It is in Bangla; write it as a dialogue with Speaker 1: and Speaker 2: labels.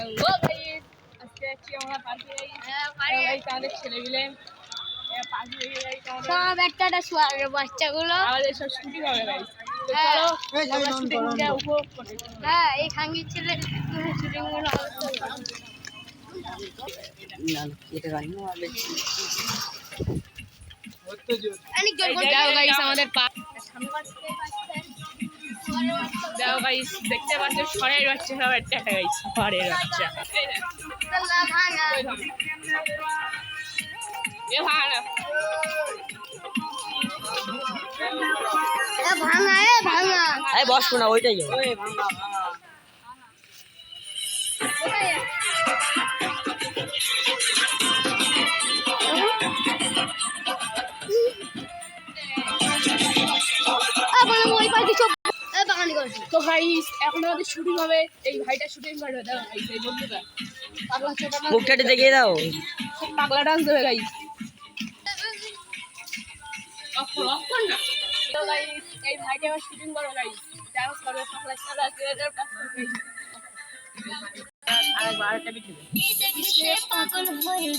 Speaker 1: হ্যালো গাইস আজকে যাচ্ছি আমরা পার্কে যাই গাইস আমাদের ছেলেগুলো
Speaker 2: সব একটা একটা বাচ্চাগুলো
Speaker 1: আমাদের সব শুটিং হবে গাইস
Speaker 2: হ্যাঁ। হ্যাঁ এই খাঙ্গির ছেলে শুটিংগুলো অনেক জোর
Speaker 1: গাইস আমাদের পার্ক দেখো গাইস দেখতে পাচ্ছ সরের বাচ্চা সব একটা গাইস সরের বাচ্চা। এ ভাঙা না।
Speaker 2: এ ভাঙা এ ভাঙা
Speaker 3: আরে বসবো না ওইটাই
Speaker 2: ভাঙা
Speaker 1: তো গাইস এখন আমাদের শুটিং হবে। এই ভাইটা শুটিং করবে দেখো গাইস এই বন্ধুটা। পাগলা ছোটা
Speaker 3: দেখিয়ে দাও।
Speaker 1: পাগলা ডান্স দেবে গাইস অক্ষর অক্ষর না। তো গাইস এই ভাইটা আবার শুটিং করবে গাইস ডান্স করবে পাগলা ছোটা বিটে
Speaker 2: পাগল হয়ে